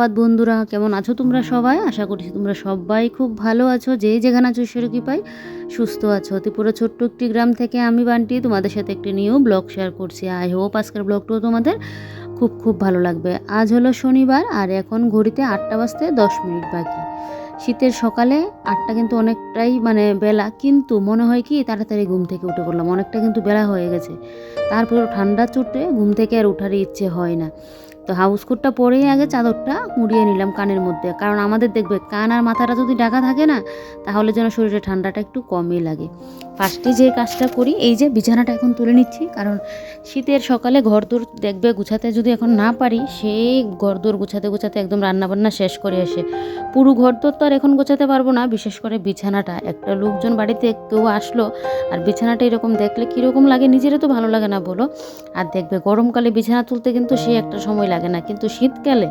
সুপ্রভাত বন্ধুরা কেমন আছো তোমরা সবাই? আশা করছি তোমরা সবাই খুব ভালো আছো যেই যেখানে আছো ঈশ্বরের কৃপায় সুস্থ আছো। ত্রিপুরা ছোট্ট একটি গ্রাম থেকে আমি বান্টি তোমাদের সাথে একটি নিউ ব্লগ শেয়ার করছি। আই হোপ আজকের ব্লগটাও তোমাদের খুব খুব ভালো লাগবে। আজ হলো শনিবার আর এখন ঘড়িতে আটটা বাজতে দশ মিনিট বাকি। শীতের সকালে আটটা কিন্তু অনেকটাই মানে বেলা কিন্তু মনে হয় কি তাড়াতাড়ি ঘুম থেকে উঠে পড়লাম। অনেকটা কিন্তু বেলা হয়ে গেছে। তারপরে ঠান্ডা চোটে ঘুম থেকে আর উঠার ইচ্ছে হয় না। তো হাউস কোটটা পরেই আগে চাদরটা মুড়িয়ে নিলাম কানের মধ্যে। কারণ আমাদের দেখবে কান আর মাথাটা যদি ঢাকা থাকে না, তাহলে যেন শরীরে ঠান্ডাটা একটু কমই লাগে। ফার্স্টে যে কাজটা করি, এই যে বিছানাটা এখন তুলে নিচ্ছি, কারণ শীতের সকালে ঘর ঘরদোর দেখবে গুছাতে যদি এখন না পারি, সেই ঘরদোর গুছাতে গুছাতে একদম রান্নাবান্না শেষ করে এসে, পুরো ঘর ঘরদোর তো আর এখন গোছাতে পারব না, বিশেষ করে বিছানাটা। একটা লোকজন বাড়িতে কেউ আসলো, আর বিছানাটা এরকম দেখলে কীরকম লাগে, নিজেরও তো ভালো লাগে না বলো। আর দেখবে গরমকালে বিছানা তুলতে কিন্তু সেই একটা সময় লাগে না। কিন্তু শীতকালে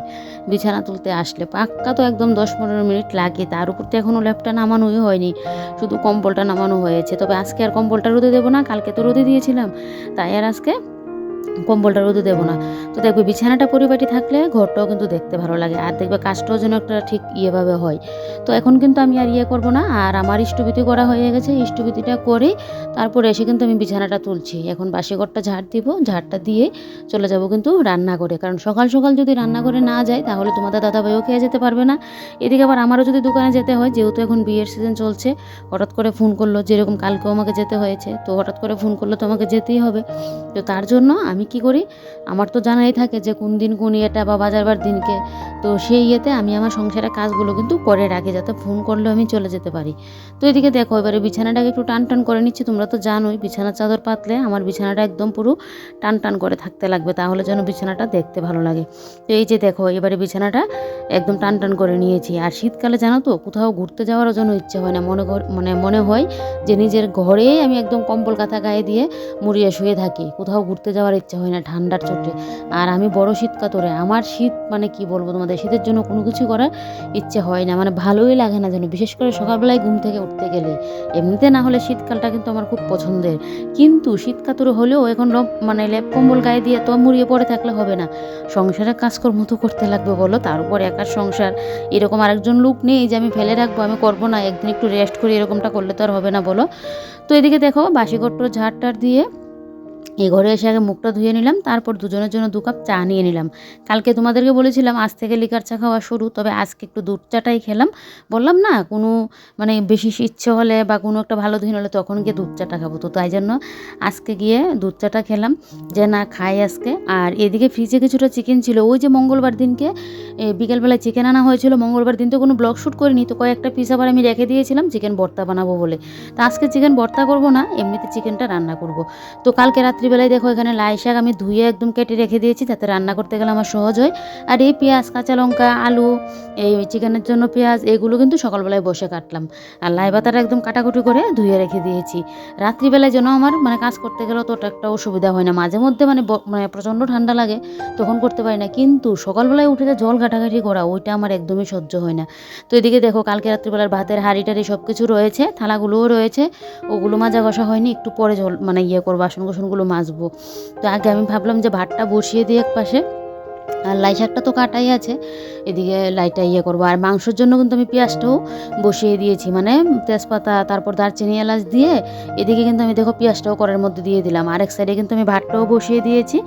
বিছানা তুলতে আসলে পাক্কা তো একদম দশ পনেরো মিনিট লাগে। তার উপর তো এখনও ল্যাপটা নামানোই হয়নি। শুধু কম্বলটা নামানো হয়েছে। তবে আজকে আর কম্বলটা রোদে দেবো না, কালকে তো রোদে দিয়েছিলাম। তাই আর আজকে কম্বলটা রোদে দেবো না। তো দেখবে বিছানাটা পরিপাটি থাকলে ঘরটাও কিন্তু দেখতে ভালো লাগে। আর দেখবে কাজটাও যেন একটা ঠিক ইয়েভাবে হয়। তো এখন কিন্তু আমি আর ইয়ে করব না। আর আমার ইষ্টবিতি করা হয়ে গেছে। ইষ্টবিতিটা করে তারপরে এসে কিন্তু আমি বিছানাটা তুলছি। এখন বাসি ঘরটা ঝাড় দিব। ঝাড়টা দিয়ে চলে যাব কিন্তু রান্না করে। কারণ সকাল সকাল যদি রান্না করে না যায়, তাহলে তোমাদের দাদাভাইও খেয়ে যেতে পারবে না। এদিকে আবার আমারও যদি দোকানে যেতে হয়, যেহেতু এখন বিয়ের সিজন চলছে, হঠাৎ করে ফোন করল, যেরকম কালকেও আমাকে যেতে হয়েছে, তো হঠাৎ করে ফোন করল তো আমাকে যেতেই হবে। তো তার জন্য আমি কি করি? আমার তো জানাই থাকে যে কোন দিন কোন ইয়েটা বা বাজারবার দিনকে। তো সেই ইয়েতে আমি আমার সংসারের কাজগুলো কিন্তু করে রাখি যাতে ফোন করলেও আমি চলে যেতে পারি। তো এদিকে দেখো, এবারে বিছানাটাকে একটু টান টান করে নিচ্ছি, তোমরা তো জানোই বিছানার চাদর পাতলে আমার বিছানাটা একদম পুরো টান টান করে থাকতে লাগবে, তাহলে যেন বিছানাটা দেখতে ভালো লাগে। তো এই যে দেখো, এবারে বিছানাটা একদম টান টান করে নিয়েছি। আর শীতকালে জানো তো, কোথাও ঘুরতে যাওয়ারও জন্য ইচ্ছে হয় না। মনে মানে মনে হয় যে নিজের ঘরেই আমি একদম কম্বল, কাঁথা গায়ে দিয়ে মুড়িয়ে শুয়ে থাকি। কোথাও ঘুরতে যাওয়ার ইচ্ছা হয় না ঠান্ডার চোটে। আর আমি বড় শীত কাতরে আমার শীত মানে কি বলব তোমাদের, শীতের জন্য কোনো কিছু করার ইচ্ছে হয় না মানে ভালোই লাগে না যেন, বিশেষ করে সকালবেলায় ঘুম থেকে উঠতে গেলে। এমনিতে না হলে শীতকালটা কিন্তু আমার খুব পছন্দের। কিন্তু শীত কাতরে হলেও এখন মানে লেপ কম্বল গায়ে দিয়ে তো মুড়িয়ে পড়ে থাকলে হবে না। সংসারের কাজকর্ম তো করতে লাগবে বলো, তার উপর একার সংসার। এরকম আরেকজন লোক নেই যে আমি ফেলে রাখব, আমি করব না, একদিন একটু রেস্ট করি এরকমটা করলে তো আর হবে না বলো। তো এদিকে দেখো বাসিঘরটা ঝাড় টাড় দিয়ে এই ঘরে এসে আগে মুখটা ধুয়ে নিলাম, তারপর দুজনের জন্য দু কাপ চা নিয়ে নিলাম। কালকে তোমাদেরকে বলেছিলাম, আজ থেকে লিকার চা খাওয়া শুরু, তবে আজকে একটু দুধ চাটাই খেলাম। বললাম না, কোনো মানে বেশি ইচ্ছে হলে বা কোনো একটা ভালো দিন হলে তখন গিয়ে দুধ চাটা খাব। তো তাই জন্য আজকে গিয়ে দুধ চাটা খেলাম, যে না খাই আজকে। আর এদিকে ফ্রিজে কিছুটা চিকেন ছিল, ওই যে মঙ্গলবার দিনকে বিকেলবেলায় চিকেন আনা হয়েছিল, মঙ্গলবার দিন তো কোনো ব্লগ শ্যুট করিনি, তো কয়েকটা পিস আবার আমি রেখে দিয়েছিলাম চিকেন ভর্তা বানাবো বলে। তো আজকে চিকেন ভর্তা করব না, এমনিতে চিকেনটা রান্না করব। তো কালকে রাত্রিবেলায় দেখো এখানে লাই শাক আমি ধুয়ে একদম কেটে রেখে দিয়েছি যাতে রান্না করতে গেলে আমার সহজ হয়। আর এই পেঁয়াজ, কাঁচা লঙ্কা, আলু, এই চিকেনের জন্য পেঁয়াজ, এগুলো কিন্তু সকালবেলায় বসে কাটলাম। আর লাই পাতাটা একদম কাটাকুটি করে ধুয়ে রেখে দিয়েছি। রাত্রিবেলায় যেন আমার মানে কাজ করতে গেলেও তো একটা অসুবিধা হয় না। মাঝে মধ্যে মানে মানে প্রচণ্ড ঠান্ডা লাগে, তখন করতে পারি না। কিন্তু সকালবেলায় উঠে যে জল ঘাটাঘাটি করা, ওইটা আমার একদমই সহ্য হয় না। তো এদিকে দেখো কালকে রাত্রিবেলার ভাতের হাঁড়ি টাড়ি সব কিছু রয়েছে, থালাগুলোও রয়েছে। ওগুলো মাজা ঘষা হয়নি, একটু পরে জল মানে ইয়ে করব বাসন কোসনগুলো মাজবো তো আগে আমি ভাবলাম যে ভাতটা বসিয়ে দিই এক পাশে। আর লাই শাকটা তো কাটাই আছে। এদিকে লাইটা ইয়ে করব। আর মাংসের জন্য কিন্তু আমি পেঁয়াজটাও বসিয়ে দিয়েছি। মানে তেজপাতা, তারপর দারচিনি এলাচ দিয়ে এদিকে কিন্তু আমি দেখো পেঁয়াজটাও করার মধ্যে দিয়ে দিলাম। আর এক সাইডে কিন্তু আমি ভাতটাও বসিয়ে দিয়েছি।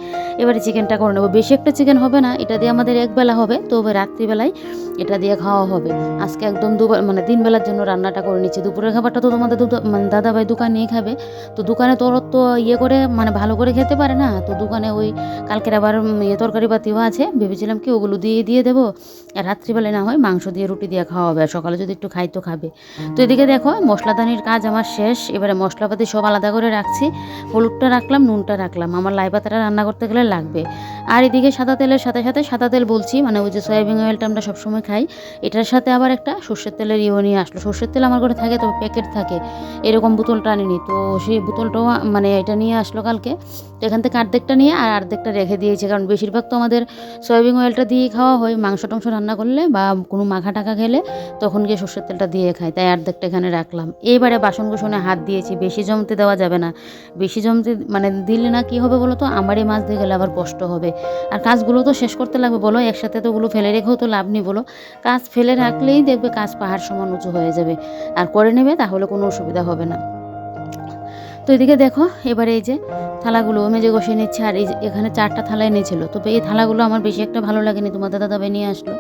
এবারে চিকেনটা করে নেব। বেশি একটা চিকেন হবে না। এটা দিয়ে আমাদের একবেলা হবে। তবে রাত্রিবেলায় এটা দিয়ে খাওয়া হবে। আজকে একদম দুবার মানে তিন বেলার জন্য রান্নাটা করে নিচ্ছি। দুপুরের খাবারটা তো তোমাদের মানে দাদাভাই দোকানেই খাবে। তো দোকানে তোর তো ইয়ে করে মানে ভালো করে খেতে পারে না। তো দোকানে ওই কালকের আবার ইয়ে তরকারি পাতিও আছে ভেবেছিলাম কি ওগুলো দিয়ে দিয়ে দেবো। আর রাত্রিবেলায় না হয় মাংস দিয়ে রুটি দিয়ে খাওয়া হবে আর সকালে যদি একটু খাই তো খাবে। তো এদিকে দেখো মশলাদানির কাজ আমার শেষ। এবারে মশলাপাতি সব আলাদা করে রাখছি। হলুদটা রাখলাম নুনটা রাখলাম। আমার লাই পাতাটা রান্না করতে গেলে লাগবে। আর এদিকে সাদা তেলের সাথে সাথে সাদা তেল বলছি মানে ওই যে সয়াবিন অয়েলটা আমরা সবসময় খাই। এটার সাথে আবার একটা সর্ষের তেলের ইয়ে নিয়ে আসলো। সর্ষের তেল আমার ঘরে থাকে তবে প্যাকেট থাকে। এরকম বোতলটা আনিনি। তো সেই বোতলটাও মানে এটা নিয়ে আসলো কালকে। তো এখান থেকে অর্ধেকটা নিয়ে আর অর্ধেকটা রেখে দিয়েছে। কারণ বেশিরভাগ তো আমাদের সয়াবিন অয়েলটা দিয়েই খাওয়া হয়, মাংস টাংস রান্না করলে বা কোনো মাখা টাকা খেলে তখন গিয়ে সর্ষের তেলটা দিয়ে খাই তাই অর্ধেকটা এখানে রাখলাম। এবারে বাসন কুসনে হাত দিয়েছি, বেশি জমতে দেওয়া যাবে না। বেশি জমতে মানে দিলে না কি হবে বলো তো? আমারই মাছ দিয়ে গেলে আবার কষ্ট হবে। আর কাজগুলো তো শেষ করতে লাগবে বলো, একসাথে তো ওগুলো ফেলে রেখেও তো লাভ নেই বলো। কাজ ফেলে রাখলেই দেখবে কাজ পাহাড় সমান উঁচু হয়ে যাবে। আর করে নেবে তাহলে কোনো অসুবিধা হবে না। তো এদিকে দেখো, এবারে এই যে থালাগুলো মেজে বসে নিচ্ছে, আর এই এখানে চারটা থালা এনেছিল। তবে এই থালাগুলো আমার বেশি একটা ভালো লাগেনি তোমার দাদা দাবাই নিয়ে আসলো।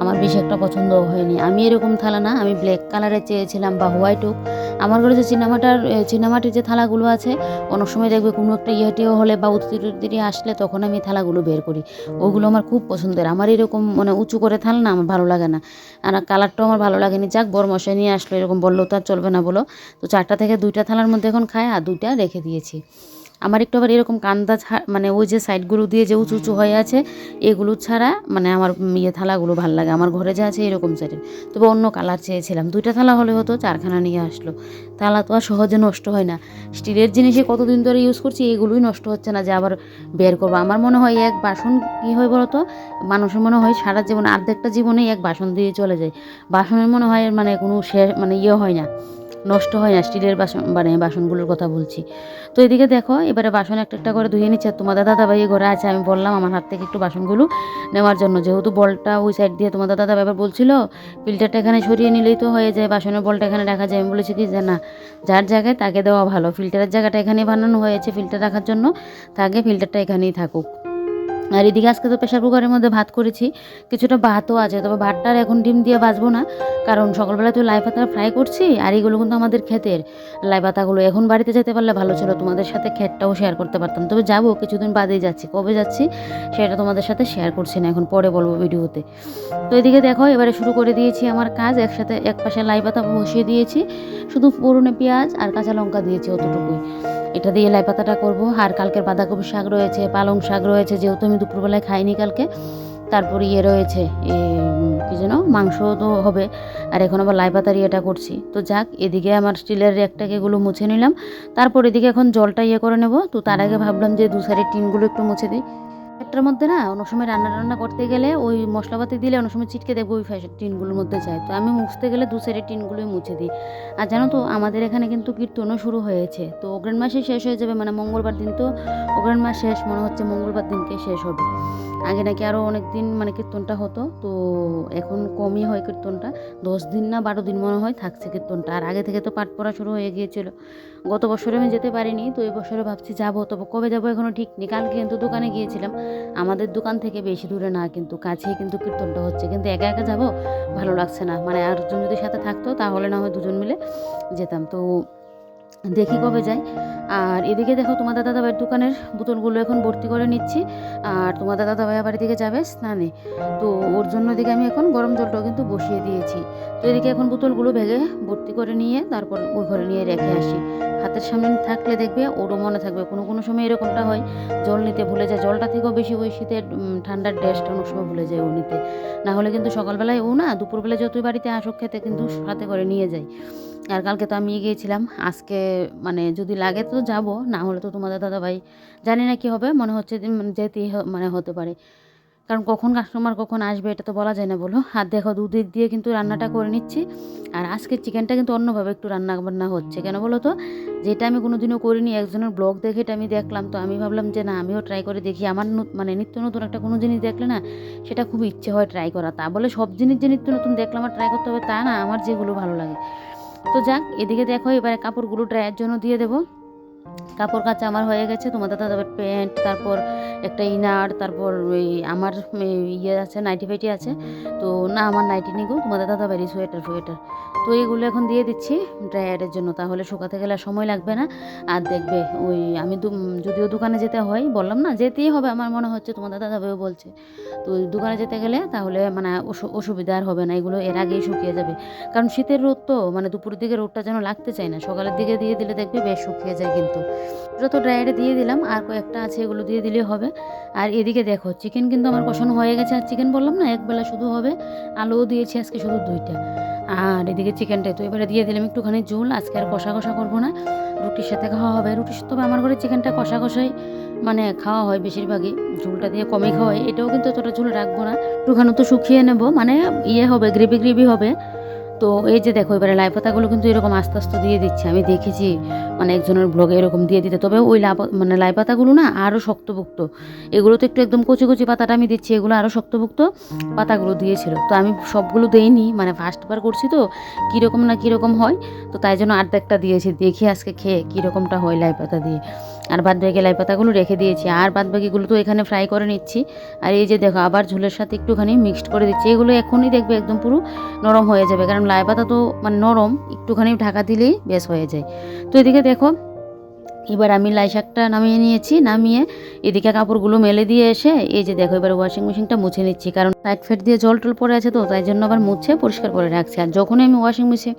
আমার বেশি একটা পছন্দ হয়নি। আমি এরকম থালা না, আমি ব্ল্যাক কালারের চেয়েছিলাম বা হোয়াইট হোক। আমার ঘরে যে চিনামাটার চিনামাটির যে থালাগুলো আছে, অনেক সময় দেখবে কোনো একটা ইয়েটিও হলে বা উত্তি টুত্তি আসলে তখন আমি থালাগুলো বের করি। ওগুলো আমার খুব পছন্দের। আমার এরকম মানে উঁচু করে থাল না আমার ভালো লাগে না। আর কালারটাও আমার ভালো লাগেনি। যাক বড় মশাই নিয়ে আসলো, এরকম বললেও তো আর চলবে না বলো। তো চারটা থেকে দুইটা থালার মধ্যে এখন খায়, আর দুইটা রেখে দিয়েছি। আমার একটু আবার এরকম কান্দা মানে ওই যে সাইডগুলো দিয়ে যে উঁচু উঁচু হয়ে আছে, এগুলো ছাড়া মানে আমার ইয়ে থালাগুলো ভালো লাগে। আমার ঘরে যা আছে এরকম সাইডের তবে অন্য কালার চেয়েছিলাম। দুইটা থালা হলে হতো, চারখানা নিয়ে আসলো। থালা তো আর সহজে নষ্ট হয় না। স্টিলের জিনিসে কতদিন ধরে ইউজ করছি, এগুলোই নষ্ট হচ্ছে না যে আবার বের করব। আমার মনে হয় এক বাসন কী হয় বলতো? মানুষের মনে হয় সারা জীবন অর্ধেকটা জীবনে এক বাসন দিয়ে চলে যায়। বাসনের মনে হয় মানে কোনো শেষ মানে ইয়ে হয় না। নষ্ট হয় না, স্টিলের বাসন মানে বাসনগুলোর কথা বলছি। তো এদিকে দেখো, এবারে বাসন একটা একটা করে ধুয়ে নিচ্ছে। আর তোমাদের দাদা ভাই ঘরে আছে, আমি বললাম আমার হাত থেকে একটু বাসনগুলো নেওয়ার জন্য। যেহেতু বলটা ওই সাইড দিয়ে তোমাদের দাদা ব্যাপার বলছিল ফিল্টারটা এখানে সরিয়ে নিলেই তো হয়ে যায়, বাসনের বলটা এখানে রাখা যায়। আমি বলেছি কি যে না, যার জায়গায় তাকে দেওয়া ভালো। ফিল্টারের জায়গাটা এখানেই বানানো হয়েছে ফিল্টার রাখার জন্য। তাকে ফিল্টারটা এখানেই থাকুক। আর এদিকে আজকে তো প্রেশার কুকারের মধ্যে ভাত করেছি। কিছুটা ভাতও আছে, তবে ভাতটা আর এখন ডিম দিয়ে বাঁচবো না, কারণ সকালবেলা তো লাই পাতা ফ্রাই করছি, আর এগুলো কিন্তু আমাদের ক্ষেতের। লাই পাতাগুলো এখন বাড়িতে যেতে পারলে ভালো ছিল, তোমাদের সাথে ক্ষেতটাও শেয়ার করতে পারতাম। তবে যাব, কিছুদিন বাদেই যাচ্ছি, কবে যাচ্ছি সেটা তোমাদের সাথে শেয়ার করছি না, এখন পরে বলব ভিডিওতে। তো এদিকে দেখো, এবারে শুরু করে দিয়েছি আমার কাজ, একসাথে এক পাশে লাই পাতা বসিয়ে দিয়েছি, শুধু পুরনে পেঁয়াজ আর কাঁচা লঙ্কা দিয়েছি অতটুকুই। এটা দিয়ে লাই পাতাটা করব। আর কালকের বাঁধাকপি শাক রয়েছে, পালং শাক রয়েছে, যেহেতু আমি দুপুরবেলায় খাইনি কালকে, তারপর ইয়ে রয়েছে কি যেন, মাংস তো হবে। আর এখন আবার লাই পাতার ইয়েটা করছি। তো যাক, এদিকে আমার স্টিলের র্যাকটাকে এগুলো মুছে নিলাম। তারপর এদিকে এখন জলটা ইয়ে করে নেব। তো তার আগে ভাবলাম যে দু সাইডের টিনগুলো একটু মুছে দিই। একটার মধ্যে না, অনেক সময় রান্না টান্না করতে গেলে ওই মশলাপাতি দিলে অনেক সময় ছিটকে দেবো ওই ফ্যাশের টিনগুলোর মধ্যে যায়। তো আমি মুছতে গেলে দু সাইডের টিনগুলোই মুছে দিই। আর জানো তো, আমাদের এখানে কিন্তু কীর্তনও শুরু হয়েছে। তো অগ্রাণ মাসে শেষ হয়ে যাবে মানে মঙ্গলবার দিন তো অগ্রাণ মাস শেষ, মনে হচ্ছে মঙ্গলবার দিনকে শেষ হবে। আগে নাকি আরও অনেক দিন মানে কীর্তনটা হতো, তো এখন কমই হয় কীর্তনটা। দশ দিন না বারো দিন মনে হয় থাকছে কীর্তনটা, আর আগে থেকে তো পাঠ পড়া শুরু হয়ে গিয়েছিল। গত বছরে আমি যেতে পারিনি, তো এই বছরে ভাবছি যাব, তবে কবে যাব এখনও ঠিক নেই। কালকে কিন্তু দোকানে গিয়েছিলাম, আমাদের দোকান থেকে বেশি দূরে না, কিন্তু কাছেই কিন্তু কীর্তনটা হচ্ছে। কিন্তু একা একা যাব ভালো লাগছে না মানে আরেকজন যদি সাথে থাকতো তাহলে না হয় দুজন মিলে যেতাম। তো দেখি কবে যাই আর এদিকে দেখো তোমাদের দাদাভাইয়ের দোকানের বোতলগুলো এখন ভর্তি করে নিচ্ছি। আর তোমাদের দাদাভাই আবার এদিকে যাবে স্নানে। তো ওর জন্য এদিকে আমি এখন গরম জলটাও কিন্তু বসিয়ে দিয়েছি। তো এদিকে এখন বোতলগুলো ভেঙে ভর্তি করে নিয়ে তারপর ওই ঘরে নিয়ে রেখে আসি। হাতের সামনে থাকলে দেখবে ওরও মনে থাকবে। কোনো কোনো সময় এরকমটা হয়, জল নিতে ভুলে যায়। জলটা থেকেও বেশি ওই শীতের ঠান্ডার ড্রেসটা অনেক সময় ভুলে যায় ও নিতে। না হলে কিন্তু সকালবেলায় ও না, দুপুরবেলা যতই বাড়িতে আসুক খেতে কিন্তু সাথে করে নিয়ে যায়। আর কালকে তো আমি গিয়েছিলাম, আজকে মানে যদি লাগে তো যাব, না হলে তো তোমাদের দাদাভাই, জানি না কি হবে, মনে হচ্ছে যেতেই মানে হতে পারে। কারণ কখন কাস্টমার কখন আসবে এটা তো বলা যায় না বলো। আর দেখো দুধের দিয়ে কিন্তু রান্নাটা করে নিচ্ছি। আর আজকে চিকেনটা কিন্তু অন্যভাবে একটু রান্না বান্না হচ্ছে। কেন বলো তো? যেটা আমি কোনোদিনও করিনি, একজনের ব্লগ দেখে এটা আমি দেখলাম। তো আমি ভাবলাম যে না, আমিও ট্রাই করে দেখি। আমার মানে নিত্য নতুন একটা কোনো জিনিস দেখলে না, সেটা খুব ইচ্ছে হয় ট্রাই করা। তা বলে সব জিনিস যে নিত্য নতুন দেখলাম আর ট্রাই করতে হবে, তা না, আমার যেগুলো ভালো লাগে। তো যাক, এদিকে দেখো, এবারে কাপড়গুলো ড্রাইয়ের জন্য দিয়ে দেবো। কাপড় কাচা আমার হয়ে গেছে। তোমাদের দাদার প্যান্ট, তারপর একটা ইনার, তারপর ওই আমার ইয়ে আছে, নাইটি ফাইটি আছে। তো না, আমার নাইটি নিগো, তোমাদের দাদা বাড়ি সোয়েটার ফোয়েটার তো এইগুলো এখন দিয়ে দিচ্ছি ড্রায়ারের জন্য, তাহলে শুকাতে গেলে সময় লাগবে না। আর দেখবে, ওই আমি যদিও দোকানে যেতে হয়, বললাম না, যেতেই হবে আমার মনে হচ্ছে, তোমাদের দাদা ভাইও বলছে। তো দোকানে যেতে গেলে তাহলে মানে অসু- অসুবিধা আর হবে না, এগুলো এর আগেই শুকিয়ে যাবে। কারণ শীতের রোদ তো মানে দুপুরের দিকে রোদটা যেন লাগতে চায় না, সকালের দিকে দিয়ে দিলে দেখবে বেশ শুকিয়ে যায় কিন্তু। যত ড্রায়ারে দিয়ে দিলাম, আর কয়েকটা আছে, এগুলো দিয়ে দিলেই হবে। আর এদিকে দেখো চিকেন কিন্তু আমার কষানো হয়ে গেছে। আর চিকেন বললাম না, একবেলা শুধু হবে। আলুও দিয়েছি আজকে শুধু দুইটা। আর এদিকে চিকেনটাই তো এবারে দিয়ে দিলাম একটুখানি ঝোল। আজকে আর কষা কষা করব না। রুটির সাথে খাওয়া হবে। রুটির সাথে তবে আমার ঘরে চিকেনটা কষা কষাই মানে খাওয়া হয় বেশিরভাগই। ঝোলটা দিয়ে কমে খাওয়া হয়। এটাও কিন্তু এতটা ঝোল রাখব না। একটুখানি তো শুকিয়ে নেব। মানে ইয়ে হবে গ্রেভি গ্রেভি হবে। তো এই যে দেখো, এবারে লাই পাতাগুলো কিন্তু এরকম আস্তে আস্তে দিয়ে দিচ্ছে। আমি দেখেছি মানে একজনের ব্লগে এরকম দিয়ে দিতে। তবে ওই লা মানে লাই পাতাগুলো না আরও শক্তভুক্ত। এগুলো তো একটু একদম কচি কচি পাতাটা আমি দিচ্ছি, এগুলো আরও শক্তভুক্ত পাতাগুলো দিয়েছিল। তো আমি সবগুলো দেইনি মানে ফার্স্টবার করছি তো, কীরকম না কীরকম হয়, তো তাই জন্য আর্ধেকটা দিয়েছি। দেখি আজকে খেয়ে কীরকমটা হয় লাই পাতা দিয়ে। আর বাদ বাকি লাই পাতাগুলো রেখে দিয়েছি। আর বাদ বাকিগুলো তো এখানে ফ্রাই করে নিচ্ছি। আর এই যে দেখো, আবার ঝোলের সাথে একটুখানি মিক্সড করে দিচ্ছি। এগুলো এখনই দেখবে একদম পুরো নরম হয়ে যাবে। কারণ লাই পাতা তো মানে নরম, একটুখানি ঢাকা দিলেই বেশ হয়ে যায়। তো এদিকে দেখো, এবার আমি লাই শাকটা নামিয়ে নিয়েছি, নামিয়ে এদিকে কাপড়গুলো মেলে দিয়ে এসে, এই যে দেখো, এবার ওয়াশিং মেশিনটা মুছে নিচ্ছি, কারণ সাইড ফেট দিয়ে জল টল পড়ে আছে তো, তাই জন্য আবার মুছে পরিষ্কার করে রাখছি। আর যখনই আমি ওয়াশিং মেশিন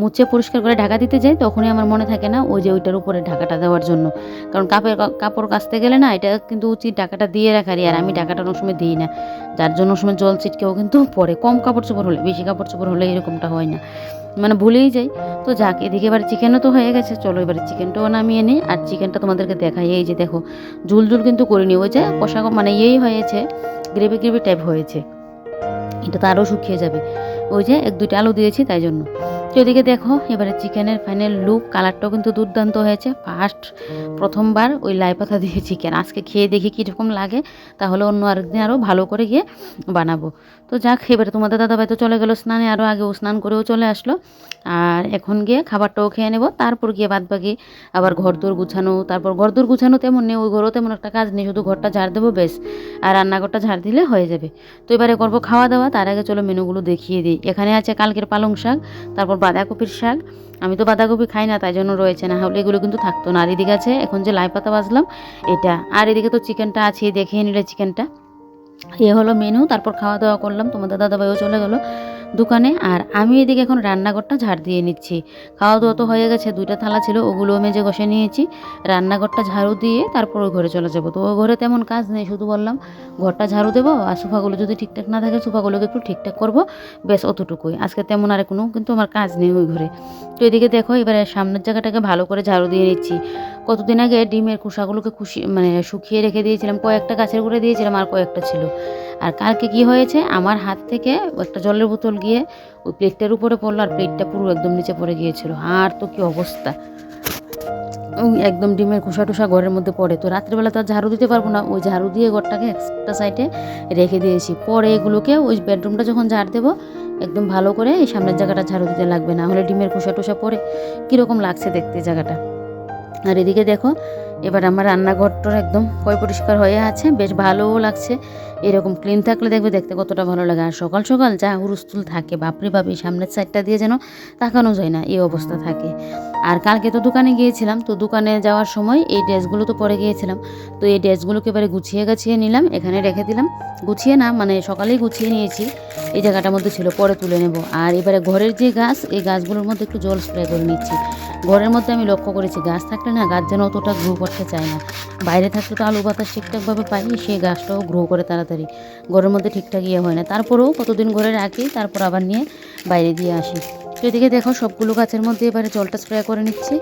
মুছে পরিষ্কার করে ঢাকা দিতে যাই, তখনই আমার মনে থাকে না, ওই যে ওইটার উপরে ঢাকাটা দেওয়ার জন্য। কারণ কাপের কাপড় কাচতে গেলে না, এটা কিন্তু উচিত ঢাকাটা দিয়ে রাখারই, আর আমি ঢাকাটা অনেক সময় দিই না। যার জন্য সময় জল ছিটকেও কিন্তু পরে কম কাপড় চোপড় হলে, বেশি কাপড় চোপড় হলে এরকমটা হয় না। মানে ভুলেই যাই। তো যাক, এদিকে এবার চিকেনও তো হয়ে গেছে। চলো এবার চিকেনটাও নামিয়ে নিই আর চিকেনটা তোমাদেরকে দেখাই। এই যে দেখো, ঝুল ঝুল কিন্তু করিনি। ওই যে কষা মানে ইয়েই হয়েছে গ্রেভি গ্রেভি টাইপ হয়েছে। এটা তো আরও শুকিয়ে যাবে। ওই যে এক দুইটা আলু দিয়েছি তাই জন্য। তো এদিকে দেখো, এবারে চিকেনের ফাইনাল লুক কালারটাও কিন্তু দুর্দান্ত হয়েছে। ফার্স্ট প্রথমবার ওই লাই পাতা দিয়ে চিকেন আজকে খেয়ে দেখি কীরকম লাগে, তাহলে অন্য আরেকদিন আরও ভালো করে গিয়ে বানাবো। তো যাক, এবারে তোমাদের দাদাভাই তো চলে গেলো স্নানে আরও আগেও স্নান করেও চলে আসলো। আর এখন গিয়ে খাবারটাও খেয়ে নেব। তারপর গিয়ে বাদ বাকি আবার ঘর দোর গুছানো, তারপর ঘর দোর গুছানো তেমন নেই, ওই ঘরও তেমন একটা কাজ নেই, শুধু ঘরটা ঝাড় দেবো বেশ আর রান্নাঘরটা ঝাড় দিলে হয়ে যাবে। তো এবারে করব খাওয়া দাওয়া, তার আগে চলো মেনুগুলো দেখিয়ে দিই। এখানে আছে কালকের পালং শাক, তারপর বাঁধাকপির শাক। আমি তো বাঁধাকপি খাই না, তাই জন্য রয়েছে না, হলে এগুলো কিন্তু থাকতো না। আর এদিকে আছে, এখন যে লাই পাতা বাজলাম এটা। আর এদিকে তো চিকেনটা আছে দেখিয়ে নিলে চিকেনটা। এ হলো মেনু, তারপর খাওয়া দাওয়া করলাম, তোমাদের দাদাভাইও চলে গেলো। দোকানে আর আমি এদিকে এখন রান্নাঘরটা ঝাড় দিয়ে নিচ্ছি। খাওয়া দাওয়া তো হয়ে গেছে, দুইটা থালা ছিল ওগুলো মেজে ঘষে নিয়েছি। রান্নাঘরটা ঝাড়ু দিয়ে তারপর ওই ঘরে চলে যাব। তো ওই ঘরে তেমন কাজ নেই, শুধু বললাম ঘরটা ঝাড়ু দেবো আর সোফাগুলো যদি ঠিকঠাক না থাকে, সোফাগুলোকে একটু ঠিকঠাক করব। বেশ অতটুকুই। আজকে তেমন আর কোনো কিন্তু আমার কাজ নেই ওই ঘরে। তো এদিকে দেখো, এবারে সামনের জায়গাটাকে ভালো করে ঝাড়ু দিয়ে নিচ্ছি। কতদিন আগে ডিমের খোসাগুলোকে খুশি মানে শুকিয়ে রেখে দিয়েছিলাম, কয়েকটা গাছের করে দিয়েছিলাম আর কয়েকটা ছিল। আর কালকে কি হয়েছে, আমার হাত থেকে একটা জলের বোতল গিয়ে ওই প্লেটটার উপরে পড়ল আর প্লেটটা পুরো একদম নিচে পড়ে গিয়েছিল। আর তো কি অবস্থা? একদম ডিমের খোসা টুসা ঘরের মধ্যে পড়ে। তো রাত্রিবেলা তো আর ঝাড়ু দিতে পারব না। ওই ঝাড়ু দিয়ে ঘরটাকে একটা সাইডে রেখে দিয়েছি। পরে এগুলোকে ওই বেডরুমটা যখন ঝাড় দেবো, একদম ভালো করে এই সামনের জায়গাটা ঝাড়ু দিতে লাগবে। না হলে ডিমের খোসা টুসা পরে কীরকম লাগছে দেখতে জায়গাটা। আর এদিকে দেখো এবার আমার রান্নাঘরটার একদম পয় পরিষ্কার হয়ে আছে, বেশ ভালোও লাগছে। এরকম ক্লিন থাকলে দেখবে দেখতে কতটা ভালো লাগে। আর সকাল সকাল যা হুরুস্তুল থাকে, বাপরে বাপরে সামনের সাইডটা দিয়ে যেন তাকানো যায় না, এই অবস্থা থাকে। আর কালকে তো দোকানে গিয়েছিলাম, তো দোকানে যাওয়ার সময় এই ড্রেসগুলো তো পরে গিয়েছিলাম। তো এই ড্রেসগুলোকে এবারে গুছিয়ে গাছিয়ে নিলাম, এখানে রেখে দিলাম। গুছিয়ে না মানে সকালেই গুছিয়ে নিয়েছি। এই জায়গাটার মধ্যে ছিল, পরে তুলে নেব। আর এবারে ঘরের যে গাছ, এই গাছগুলোর মধ্যে একটু জল স্প্রে করে নিচ্ছি। ঘরের মধ্যে আমি লক্ষ্য করেছি, গাছ থাকলে না, গাছ যেন অতটা গ্রো করতে চায় না। বাইরে থাকলে তো আলু বাতাস ঠিকঠাকভাবে পাই সেই গাছটাও গ্রো করে তাড়াতাড়ি। ঘরের মধ্যে ঠিকঠাক ইয়ে হয় না। তারপরেও কতদিন ঘরে রাখি তারপর আবার নিয়ে বাইরে দিয়ে আসি। এদিকে দেখো সবগুলো গাছের মধ্যে এবারে জলটা স্প্রে করে নিচ্ছি।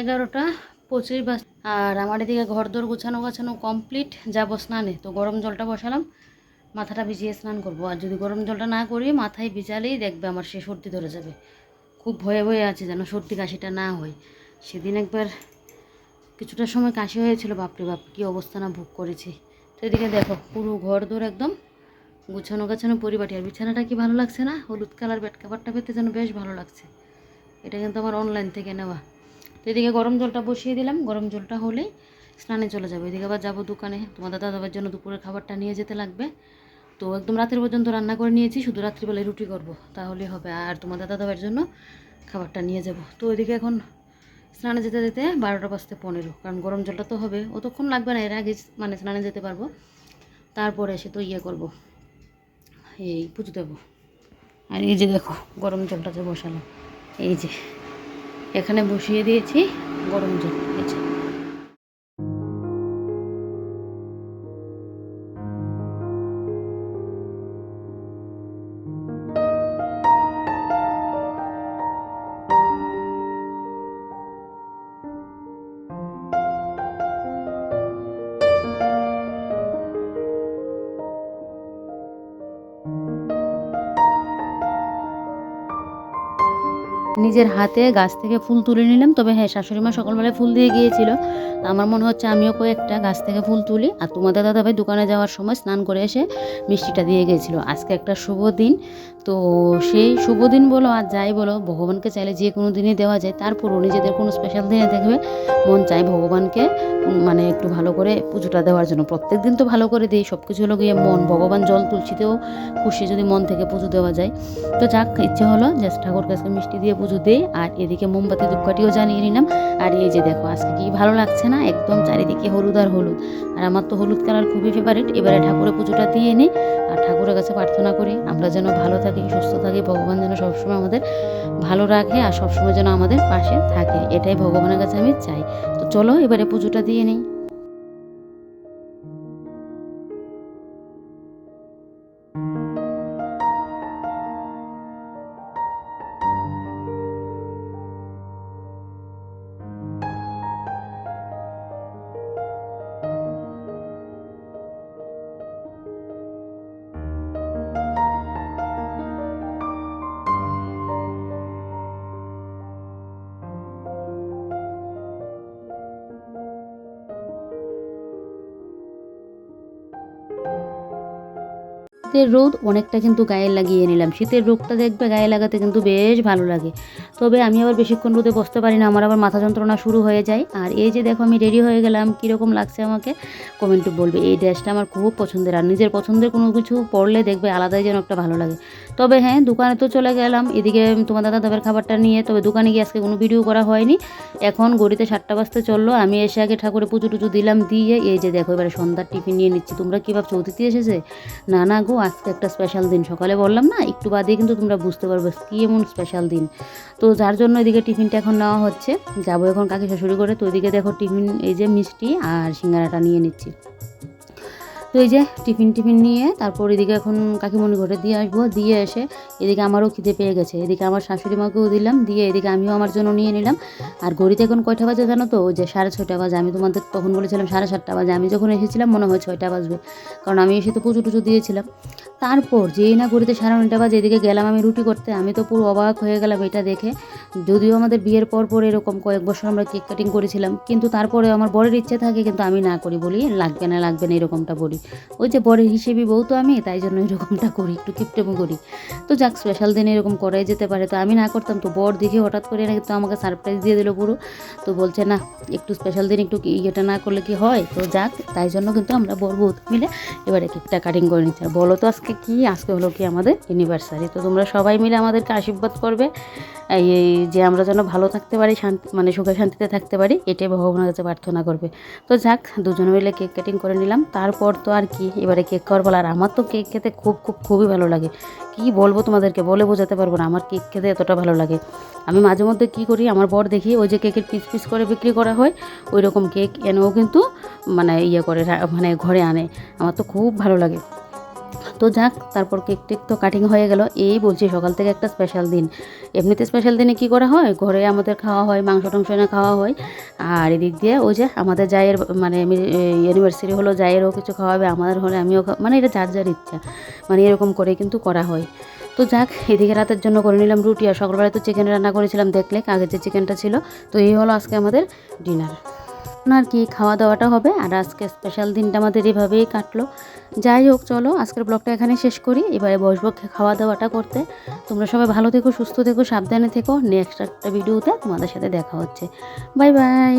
এগারোটা, পঁচিশ বাস আর আমার এদিকে ঘর দোর গোছানো গাছানো কমপ্লিট যাব স্নানে। তো গরম জলটা বসালাম, মাথাটা ভিজিয়ে স্নান করব। আর যদি গরম জলটা না করি, মাথায় ভিজালেই দেখবে আমার সে সর্দি ধরে যাবে। খুব ভয়ে ভয়ে আছে যেন সর্দি কাশিটা না হয়। সেদিন একবার কিছুটা সময় কাশি হয়েছিল, বাপরে বাপ, কী অবস্থা না ভোগ করেছি। তো এদিকে দেখো পুরো ঘর দোর একদম গুছানো গাছানো পরিপাটি আর বিছানাটা কি ভালো লাগছে না? হলুদ কালার বেড কাভারটা পেতে যেন বেশ ভালো লাগছে। এটা কিন্তু আমার অনলাইন থেকে নেওয়া। তো এদিকে গরম জলটা বসিয়ে দিলাম। গরম জলটা হলেই স্নানে চলে যাব। এদিকে আবার যাব দোকানে। তোমাদের দাদাবার জন্য দুপুরের খাবারটা নিয়ে যেতে লাগবে। তো একদম রাতের পর্যন্ত রান্না করে নিয়েছি। শুধু রাত্রিবেলায় রুটি করব। তাহলে হবে। আর তোমাদের দাদাবার জন্য খাবারটা নিয়ে যাব। তো ওইদিকে এখন স্নানে যেতে যেতে বারোটা বাজতে পনেরো। কারণ গরম জলটা তো হবে। অতক্ষণ লাগবে না। এর আগে মানে স্নানে যেতে পারব। তারপরে এসে তো ইয়ে করব। এই পুজো দেবো। আর এই যে দেখো, গরম জলটাতে বসালাম, এই যে। এখানে বসিয়ে দিয়েছি গরম জল, এই যে। নিজের হাতে গাছ থেকে ফুল তুলে নিলাম। তবে হ্যাঁ শাশুড়ি মা সকালবেলায় ফুল দিয়ে গিয়েছিল। আমার মনে হচ্ছে আমিও কয়েকটা গাছ থেকে ফুল তুলি। আর তোমাদের দাদাভাই দোকানে যাওয়ার সময় স্নান করে এসে মিষ্টিটা দিয়ে গিয়েছিল। আজকে একটা শুভ দিন। তো সেই শুভ দিন বলো আর যাই বলো, ভগবানকে চাইলে যে কোনো দিনই দেওয়া যায়। তারপরও নিজেদের কোনো স্পেশাল দিনে দেখবে, মন চায় ভগবানকে মানে একটু ভালো করে পুজোটা দেওয়ার জন্য। প্রত্যেক দিন তো ভালো করে দিই সব কিছু হলো গিয়ে মন, ভগবান জল তুলসিতেও খুশি যদি মন থেকে পুজো দেওয়া যায়। তো যাক, ইচ্ছে হলো যে ঠাকুর কাছে মিষ্টি দিয়ে পুজো দিই। আর এদিকে মোমবাতি ধূপকাঠিও জানিয়ে নিলাম। আর এই যে দেখো, আজকে কি ভালো লাগছে না? একদম চারিদিকে হলুদ আর হলুদ। আর আমার তো হলুদ কালার খুবই ফেভারিট এবারে ঠাকুরের পুজোটা দিয়ে নিই। আর ঠাকুরের কাছে প্রার্থনা করি, আমরা যেন ভালো থাকি সুস্থ থাকি, ভগবান যেন সবসময় আমাদের ভালো রাখে আর সবসময় যেন আমাদের পাশে থাকে। এটাই ভগবানের কাছে আমি চাই। তো চলো এবারে পুজোটা দিয়ে নিই। শীতের রোদ অনেকটা কিন্তু গায়ে লাগিয়ে নিলাম। শীতের রোগটা দেখবে গায়ে লাগাতে কিন্তু বেশ ভালো লাগে। তবে আমি আবার বেশিক্ষণ রোদে বসতে পারি না, আমার আবার মাথা যন্ত্রণা শুরু হয়ে যায়। আর এই যে দেখো, আমি রেডি হয়ে গেলাম, কীরকম লাগছে আমাকে কমেন্টে বলবে। এই ড্রেসটা আমার খুব পছন্দের, আর নিজের পছন্দের কোনো কিছু পরলে দেখবে আলাদাই যেন একটা ভালো লাগে। তবে হ্যাঁ দোকানে তো চলে গেলাম, এদিকে তোমার দাদা দাবের খাবারটা নিয়ে, তবে দোকানে গিয়ে আজকে কোনো ভিডিও করা হয়নি। এখন গড়িতে সাতটা বাজতে চলল, আমি এসে আগে ঠাকুরে পুজো টুজো দিলাম, দিয়ে এই যে দেখো, এবারে সন্ধ্যার টিফিন নিয়ে নিচ্ছি। তোমরা কী ভাবছ, অতিথি এসেছে? না না গো আজকে একটা স্পেশাল দিন। সকালে বললাম না, একটু বাদে কিন্তু তোমরা বুঝতে পারবে কী এমন স্পেশাল দিন। তো যার জন্য এদিকে টিফিনটা এখন নেওয়া হচ্ছে। যাব এখন কাকি শাশুড়ি করে, তো ওইদিকে দেখো টিফিন, এই যে মিষ্টি আর সিঙ্গারাটা নিয়ে নিচ্ছি। তো এই যে টিফিন টিফিন নিয়ে তারপর এদিকে এখন কাকিমণি ঘরে দিয়ে আসব, দিয়ে এসে এদিকে আমারও খিদে পেয়ে গেছে। এদিকে আমার শাশুড়ি মাকেও দিলাম, দিয়ে এদিকে আমিও আমার জন্য নিয়ে নিলাম। আর ঘড়িতে এখন কয়টা বাজে জানো তো? ওই যে সাড়ে ছয়টা বাজে। আমি তোমাদের তখন বলেছিলাম সাড়ে সাতটা বাজে। আমি যখন এসেছিলাম মনে হয় ছয়টা বাজবে। কারণ আমি এসে তো পুজো টুজো দিয়েছিলাম। তারপর যেই না ঘড়িতে সাড়ে নয়টা বাজে এদিকে গেলাম আমি রুটি করতে, আমি তো পুরো অবাক হয়ে গেলাম এটা দেখে। যদিও আমাদের বিয়ের পর পর এরকম কয়েক বছর আমরা কেক কাটিং করেছিলাম, কিন্তু তারপরে আমার বরের ইচ্ছে থাকে কিন্তু আমি না করি বলি, লাগবে না লাগবে না এরকমটা বলি। ওই যে বরের হিসেবে বউ তো আমি, তাই জন্য এরকমটা করি, একটু কিপটেমো করি। তো যাক স্পেশাল দিনে এরকম করাই যেতে পারে, তো আমি না করতাম, তো বর দেখে হঠাৎ করে নাকি তো আমাকে সারপ্রাইজ দিয়ে দিল পুরো। তো বলছে, না, একটু স্পেশাল দিন, একটু ইয়েটা না করলে কি হয়? তো যাক, তাই জন্য কিন্তু আমরা বর বউ মিলে এবারে কেকটা কাটিং করে নিচ্ছি। আর বলো তো আজকে কি আজকে হলো কি আমাদের ইউনিভার্সারি তো তোমরা সবাই মিলে আমাদেরকে আশীর্বাদ করবে। এই যে আমরা যেন ভালো থাকতে পারি, শান্তি মানে সুখে শান্তিতে থাকতে পারি, এটাই ভগবানের কাছে প্রার্থনা করবে। তো যাক, দুজনে মিলে কেক কাটিং করে নিলাম। তারপর তো আর কি, এবারে কেক খাওয়ার বলা আর আমার তো কেক খেতে খুব খুব, খুবই ভালো লাগে। কি বলব তোমাদেরকে, বলে বোঝাতে পারব না। আমার কেক খেতে এতটা ভালো লাগে। আমি মাঝে মধ্যে কী করি, আমার বর দেখি ওই যে কেকের পিস পিস করে বিক্রি করা হয় ওই রকম কেক এনেও কিন্তু মানে ইয়ে করে মানে ঘরে আনে। আমার তো খুব ভালো লাগে। তো যাক, তারপর কেক টেক তো কাটিং হয়ে গেল। এই বলছি সকাল থেকে একটা স্পেশাল দিন। এমনিতে স্পেশাল দিনে কি করা হয়? ঘরে আমাদের খাওয়া হয়, মাংস টাংস এনে খাওয়া হয়। আর এদিক দিয়ে ওই যে আমাদের জায়ের মানে ইউনিভার্সিটি হলো, জায়েরও কিছু খাওয়াবে, আমাদের হলে আমিও মানে এটা যার যার ইচ্ছা। মানে এরকম করে কিন্তু করা হয়। তো যাক, এদিকে রাতের জন্য করে নিলাম রুটি, আর সকালবেলায় তো চিকেন রান্না করেছিলাম দেখলে আগের যে চিকেনটা ছিল, তো এই হলো আজকে আমাদের ডিনার আর কি খাওয়া দাওয়াটা হবে? আর আজকে স্পেশাল দিনটা আমাদের এভাবেই কাটলো। যাই হোক, চলো আজকের ব্লগটা এখানে শেষ করি। এবারে বসবো খাওয়া দাওয়াটা করতে। তোমরা সবাই ভালো থেকো, সুস্থ থেকো, সাবধানে থেকো। নেক্সট একটা ভিডিওতে তোমাদের সাথে দেখা হচ্ছে। Bye bye